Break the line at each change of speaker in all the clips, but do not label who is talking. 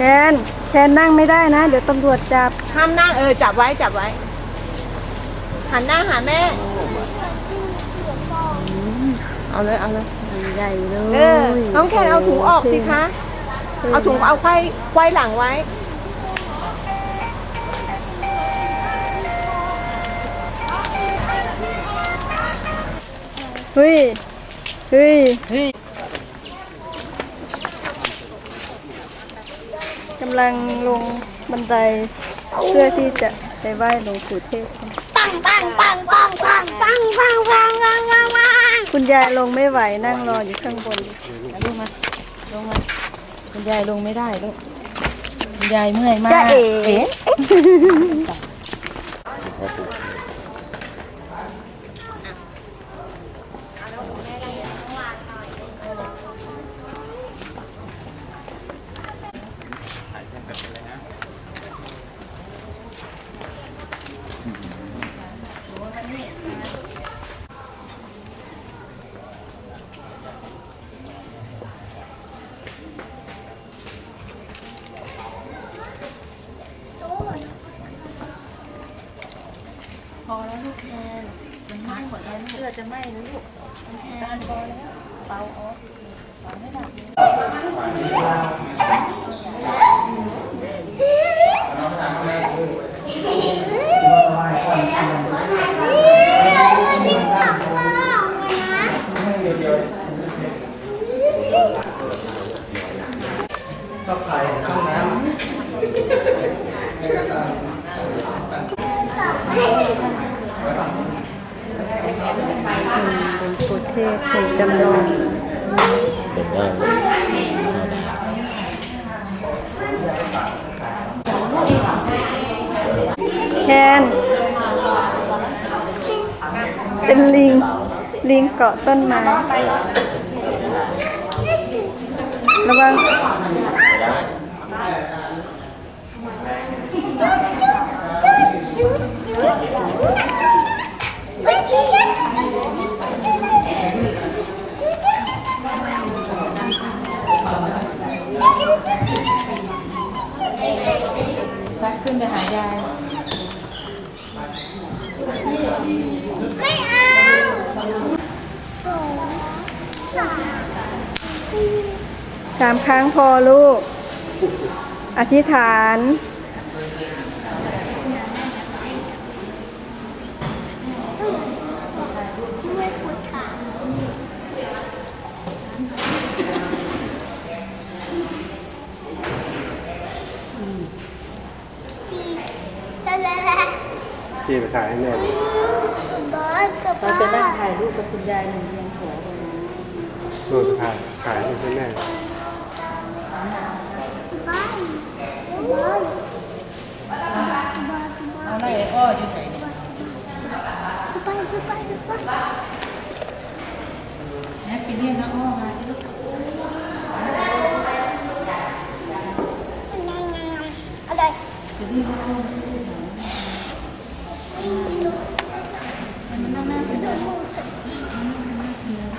คนแคนนั่งไม่ได้นะ เดี๋ยวตำรวจจับ
ห้ามนั่งเออจับไว้จับไว้ หันหน้าหาแม่ เอาเลยเอาเลย
ใหญ่เลย
เออน้องแคนเอาถุงออกสิคะ เอาถุงเอาไขว้ไขว้หลังไว้
เฮ้ยเฮ้ยกำลังลงบันไดเพื่อที่จะไปไหว้หลวงปู่เทพ
ปังปังปังปังปังปังปังปังปังปังปัง
คุณยายลงไม่ไหวนั่งรออยู่ข้างบน
ลงมาลงมาคุณยายลงไม่ได้ลูกคุณยายเมื่อยมาก
เอ๋
อ๋พอแล้วลูกแคนมันไหม้หมดแล้วเสื้อจะไหม้นะลูกแคนพอแล้วเบาออกเบาไม่ดับ
หลวงปู่ เทพถูกจำลอง
เป็นได้เลย
แคนเป็นลิง ลิงเกาะต้นไม้ระวัง
ยาย
ไม่เอาสองสาม
สามครั้งพอลูก อธิษฐาน
ไม่ปวดขาจีจะละละ
พี่ไปถ่ายให้แม่ดู
บอสกับ
เราจะนั่งถ่ายรูปกับคุณยายหนึ่งเรียงหัวบนนี้
ดูสถ่ายถ่ายให้แม่
บ้านบอส
เอาอะไรอ้ออยู่ใส่เนี่ย
สบายสบายสบาย
แม่ไปเรียกน้าอ้อมาที่ลูก
อะไร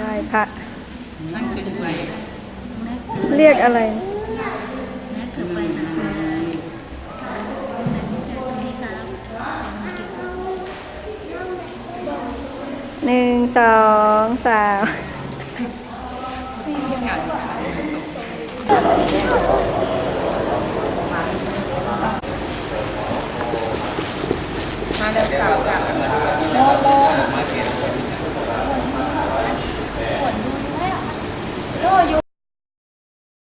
ได้ พระ
นั่งสวย
เรียกอะไรหนึ่งสองสาม
ๆมาเดี๋ยวจับจับ